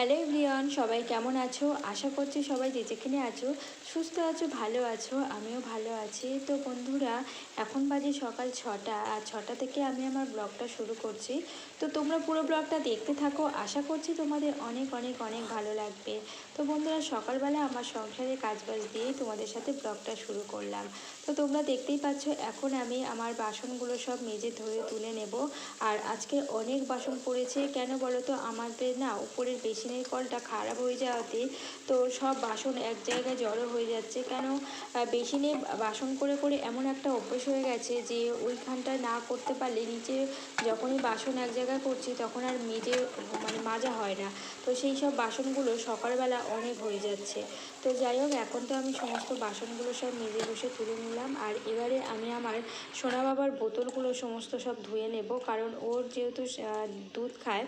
Hello everyone, সবাই কেমন আছো? আশা করছি সবাই যে যেখানে আছো, সুস্থ আছো, ভালো আছো, আমিও ভালো আছি। তো বন্ধুরা, এখন বাজে সকাল ছটা, আর ছটা থেকে আমি আমার ব্লগটা শুরু করছি। তো তোমরা পুরো ব্লগটা দেখতে থাকো, আশা করছি তোমাদের অনেক অনেক অনেক ভালো লাগবে। তো বন্ধুরা, সকালবেলা আমার সংসারের কাজবাজ দিয়েই তোমাদের সাথে ব্লগটা শুরু করলাম। তো তোমরা দেখতেই পাচ্ছ, এখন আমি আমার বাসনগুলো সব মেজে ধরে তুলে নেব। আর আজকে অনেক বাসন পড়েছে, কেন বলো তো? আমাদের না, উপরের বেসিনের কলটা খারাপ হয়ে যাওয়াতে তো সব বাসন এক জায়গায় জড়ো হয়ে যাচ্ছে। কেন? বেসিনে বাসন করে করে এমন একটা অভ্যেস হয়ে গেছে যে ওইখানটা না করতে পারলে নিচে যখনই বাসন এক জায়গায় করছি তখন আর মেজে মানে মাজা হয় না। তো সেই সব বাসনগুলো সকালবেলা অনেক হয়ে যাচ্ছে। তো যাই হোক, এখন তো আমি সমস্ত বাসনগুলো সব মেজে বসে তুলে নিলাম। আর এবারে আমি আমার সোনা বাবার বোতলগুলো সমস্ত সব ধুয়ে নেব। কারণ ওর যেহেতু দুধ খায়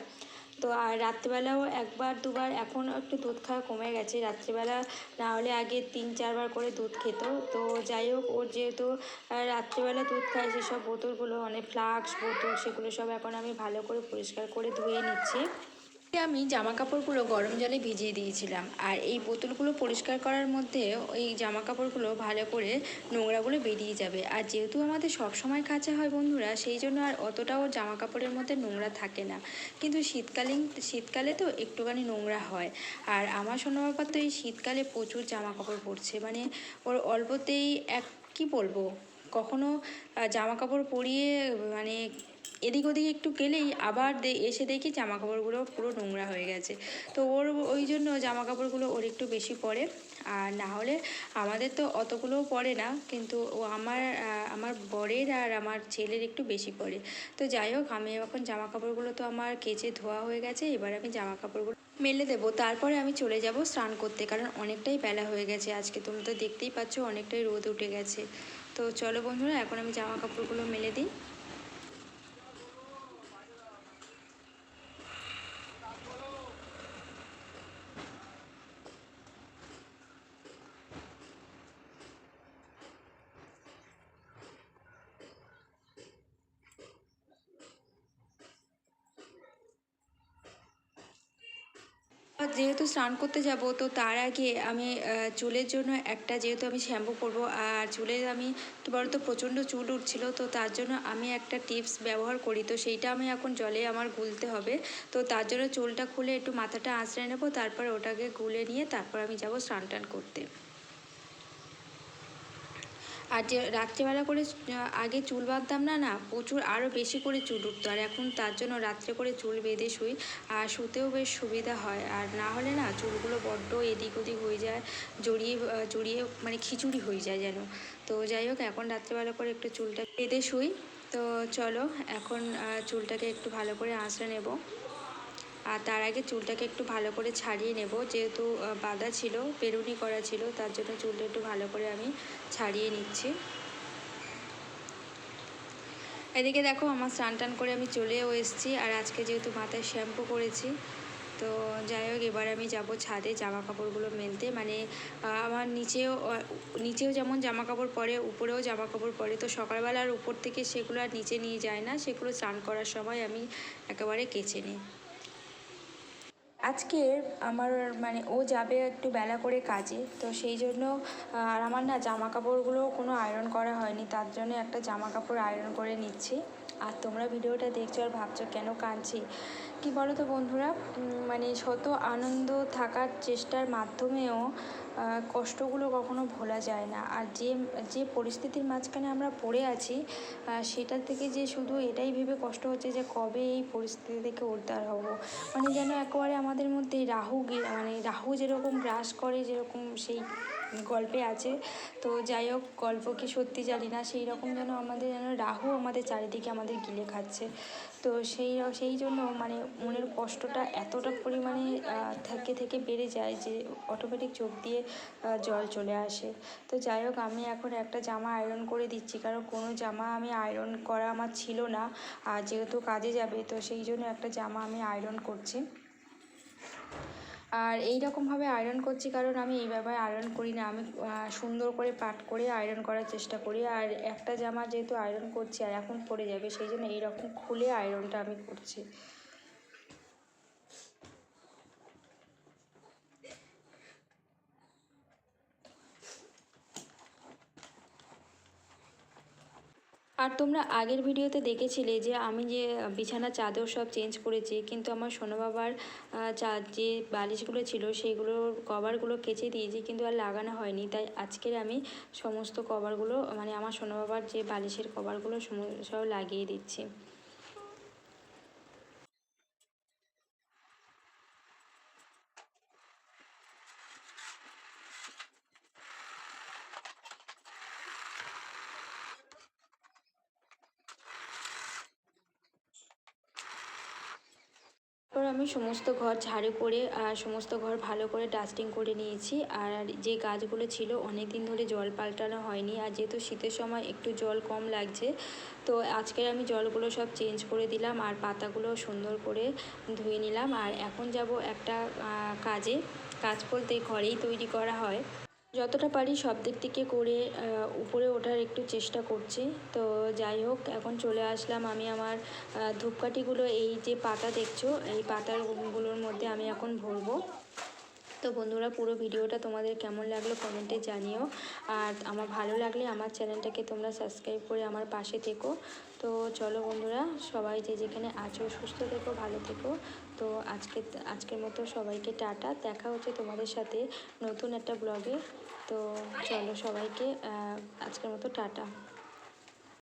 তো আর রাত্রিবেলাও একবার, দুবার, এখন একটু দুধ খাওয়া কমে গেছে। রাত্রিবেলা না হলে আগে তিন, চারবার করে দুধ খেত। তো যাই হোক, ওর যেহেতু রাত্রিবেলা দুধ খায়, সেসব বোতলগুলো অনেক ফ্লাক্স বোতল, সেগুলো সব এখন আমি ভালো করে পরিষ্কার করে ধুয়ে নিচ্ছি। আমি জামা কাপড়গুলো গরম জলে ভিজিয়ে দিয়েছিলাম। আর এই বোতলগুলো পরিষ্কার করার মধ্যে ওই জামা কাপড়গুলো ভালো করে নোংরাগুলো বেরিয়ে যাবে। আর যেহেতু আমাদের সব সময় হয় বন্ধুরা, সেই জন্য আর অতটাও জামা কাপড়ের মধ্যে নোংরা থাকে না। কিন্তু শীতকালীন, শীতকালে তো একটুখানি নোংরা হয়। আর আমার সোনা তো এই শীতকালে প্রচুর জামা কাপড় পরছে। মানে ওর অল্পতেই এক, কি বলব? কখনো জামা কাপড় পরিয়ে মানে এদিক ওদিক একটু গেলেই আবার এসে দেখি জামা কাপড়গুলো পুরো নোংরা হয়ে গেছে। তো ওর ওই জন্য জামা কাপড়গুলো ওর একটু বেশি পরে। আর না হলে আমাদের তো অতগুলোও পড়ে না, কিন্তু ও আমার আমার বরের আর আমার ছেলের একটু বেশি পড়ে তো যাই হোক, আমি এখন জামা কাপড়গুলো তো আমার কেচে ধোয়া হয়ে গেছে, এবার আমি জামা কাপড়গুলো মেলে দেবো। তারপরে আমি চলে যাব স্নান করতে, কারণ অনেকটাই বেলা হয়ে গেছে। আজকে তুমি তো দেখতেই পাচ্ছ অনেকটাই রোদ উঠে গেছে। তো চলো বন্ধুরা, এখন আমি জামা কাপড়গুলো মেলে দিই। যেহেতু স্নান করতে যাব, তো তার আগে আমি চুলের জন্য একটা যেহেতু আমি শ্যাম্পু করব, আর চুলে আমি কি বলতো প্রচণ্ড চুল উঠছিল, তো তার জন্য আমি একটা টিপস ব্যবহার করি। তো সেইটা আমি এখন জলে আমার গুলতে হবে। তো তার জন্য চুলটা খুলে একটু মাথাটা আঁচড়ে নেব, তারপর ওটাকে গুলে নিয়ে তারপর আমি যাব স্নান টান করতে। আর যে রাত্রেবেলা করে আগে চুল বাঁধতাম না না, প্রচুর আরও বেশি করে চুল উঠতো। আর এখন তার জন্য রাত্রে করে চুল বেঁধে শুই, আর শুতেও বেশ সুবিধা হয়। আর না হলে না, চুলগুলো বড্ড এদিক ওদিক হয়ে যায়, জড়িয়ে জড়িয়ে মানে খিচুড়ি হয়ে যায় যেন। তো যাই হোক, এখন রাত্রেবেলা করে একটু চুলটা বেঁধে শুই। তো চলো, এখন চুলটাকে একটু ভালো করে আঁচড়ে নেব। আর তার আগে চুলটাকে একটু ভালো করে ছাড়িয়ে নেব। যেহেতু বাঁধা ছিল পেরুনি করা ছিল, তার জন্য চুলটা একটু ভালো করে আমি ছাড়িয়ে নিচ্ছি। এদিকে দেখো, আমার স্নান টান করে আমি চলেও এসেছি। আর আজকে যেহেতু মাথায় শ্যাম্পু করেছি, তো যাই হোক, এবার আমি যাব ছাদে জামা কাপড়গুলো মেলতে। মানে আমার নিচেও নিচেও যেমন জামা কাপড় পরে, উপরেও জামা কাপড় পরে, তো সকালবেলা আর উপর থেকে সেগুলো আর নিচে নিয়ে যায় না। সেগুলো স্নান করার সময় আমি একেবারে কেচে নিই। আজকে আমার মানে ও যাবে একটু বেলা করে কাজে, তো সেই জন্য, আর আমার না জামা কাপড়গুলো কোনো আয়রন করা হয়নি, তার জন্য একটা জামা কাপড় আয়রন করে নিচ্ছি। আর তোমরা ভিডিওটা দেখছ আর ভাবছ কেন কাঁদছি? কি বলো তো বন্ধুরা মানে শত আনন্দ থাকার চেষ্টার মাধ্যমেও কষ্টগুলো কখনো ভোলা যায় না। আর যে যে পরিস্থিতির মাঝখানে আমরা পড়ে আছি সেটা থেকে যে শুধু এটাই ভেবে কষ্ট হচ্ছে যে কবে এই পরিস্থিতি থেকে উদ্ধার হব। মানে যেন একেবারে আমাদের মধ্যে রাহু মানে রাহু যেরকম গ্রাস করে, যেরকম সেই গল্পে আছে। তো যাই হোক গল্প কি সত্যি জানি না সেই রকম যেন আমাদের যেন রাহু আমাদের চারিদিকে আমাদের গিলে খাচ্ছে। তো সেই সেই জন্য মানে মনের কষ্টটা এতটা পরিমাণে থেকে থেকে বেড়ে যায় যে অটোমেটিক চোখ দিয়ে জল চলে আসে। তো যাই হোক, আমি এখন একটা জামা আয়রন করে দিচ্ছি, কারণ কোনো জামা আমি আয়রন করা আমার ছিল না। আর যেহেতু কাজে যাবে, তো সেই জন্য একটা জামা আমি আয়রন করছি। আর এই রকমভাবে আয়রন করছি কারণ আমি এইভাবে আয়রন করি না। আমি সুন্দর করে পাট করে আয়রন করার চেষ্টা করি। আর একটা জামা যেহেতু আয়রন করছি আর এখন পরে যাবে, সেই জন্য এইরকম খুলে আয়রনটা আমি করছি। আর তোমরা আগের ভিডিওতে দেখেছিলে যে আমি যে বিছানা চাদর সব চেঞ্জ করেছি, কিন্তু আমার সোনা বাবার চা, যে বালিশগুলো ছিল সেগুলোর কভারগুলো কেচে দিয়েছি, কিন্তু আর লাগানো হয়নি। তাই আজকের আমি সমস্ত কভারগুলো মানে আমার সোনা বাবার যে বালিশের কভারগুলো সব লাগিয়ে দিচ্ছি। আমি সমস্ত ঘর ঝাড়ু করে আর সমস্ত ঘর ভালো করে ডাস্টিং করে নিয়েছি। আর যে গাছগুলো ছিল অনেক দিন ধরে জল পাল্টানো হয়নি আর যেহেতু শীতের সময় একটু জল কম লাগছে, তো আজকে আমি জলগুলো সব চেঞ্জ করে দিলাম আর পাতাগুলো সুন্দর করে ধুয়ে নিলাম। আর এখন যাব একটা কাজে। কাজ বলতে ঘরেই তৈরি করা হয়। যতটা পারি সব দিক থেকে করে উপরে ওঠার একটু চেষ্টা করছি। তো যাই হোক, এখন চলে আসলাম আমি আমার ধূপকাঠিগুলো, এই যে পাতা দেখছ, এই পাতাগুলোর মধ্যে আমি এখন ভরবো। তো বন্ধুরা, পুরো ভিডিওটা তোমাদের কেমন লাগল কমেন্টে জানিও। আর আমার ভালো লাগলে আমার চ্যানেলটাকে তোমরা সাবস্ক্রাইব করে আমার পাশে থেকো। তো চলো বন্ধুরা, সবাই যে যেখানে আছো, সুস্থ থেকো, ভালো থেকো। তো আজকে, আজকের মতো সবাইকে টাটা। দেখা হচ্ছে তোমাদের সাথে নতুন একটা ব্লগে। তো চলো সবাইকে আজকের মতো টাটা।